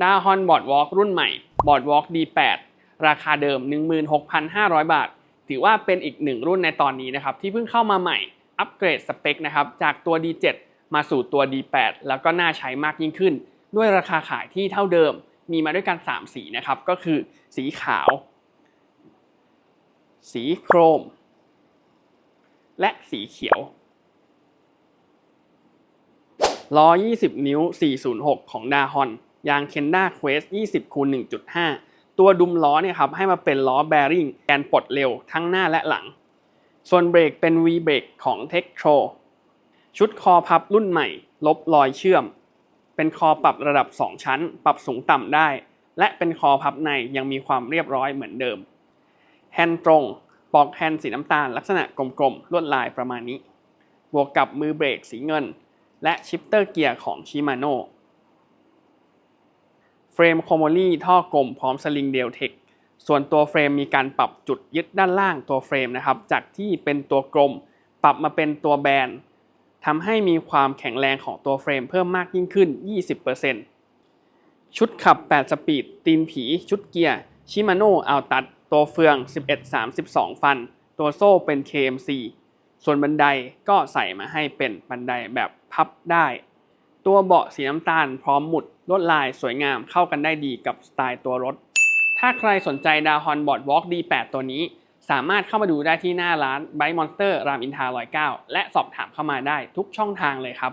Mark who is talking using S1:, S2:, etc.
S1: ดาฮอนบอร์ดวอล์กรุ่นใหม่บอร์ดวอล์ก D8 ราคาเดิม 16,500 บาท ถือว่าเป็นอีกหนึ่งรุ่นในตอนนี้นะครับ ที่เพิ่งเข้ามาใหม่ อัปเกรดสเปคนะครับ จากตัว D7 มาสู่ตัว D8 แล้วก็น่าใช้มากยิ่งขึ้น ด้วยราคาขายที่เท่าเดิม มีมาด้วยกัน 3 สีนะครับ ก็คือสีขาว สีโครม และสีเขียวล้อ20 นิ้ว 406 ของดาฮอน ยางเคนด้าเควส20คูณ1.5 ตัวดุมล้อเนี่ยครับให้มาเป็นล้อแบริ่งแกนปลดเร็วทั้งหน้าและหลัง ส่วนเบรกเป็น V เบรกของ t e c t r o ชุดคอพับรุ่นใหม่ ลบรอยเชื่อม เป็นคอปรับระดับ 2 ชั้น ปรับสูงต่ำได้ และเป็นคอพับในยังมีความเรียบร้อยเหมือนเดิม แฮนด์ตรงปลอกแฮนด์สีน้ำตาลลักษณะกลมๆ ลวดลายประมาณนี้ บวกกับมือเบรกสีเงิน และชิปเตอร์เกียร์ของชิมาโน่ เฟรมโคโมลี่ท่อกลมพร้อมสลิงเดลเทคส่วนตัวเฟรมมีการปรับจุดยึดด้านล่างตัวเฟรมนะครับ จากที่เป็นตัวกลม ปรับมาเป็นตัวแบนทำให้มีความแข็งแรงของตัวเฟรมเพิ่มมากยิ่งขึ้น 20%ชุดขับ 8 สปีด ตีนผี ชุดเกียร์ชิมาโน่อัลตัดตัวเฟือง 11-32 ฟัน ตัวโซ่เป็น KMC ส่วนบันไดก็ใส่มาให้เป็นบันไดแบบพับได้ ตัวเบาะสีน้ำตาลพร้อมหมุดลวดลายสวยงามเข้ากันได้ดีกับสไตล์ตัวรถ ถ้าใครสนใจดาวฮอนบอร์ดวอล์ก D8 ตัวนี้ สามารถเข้ามาดูได้ที่หน้าร้านไบมอนสเตอร์รามอินทารา109และสอบถามเข้ามาได้ทุกช่องทางเลยครับ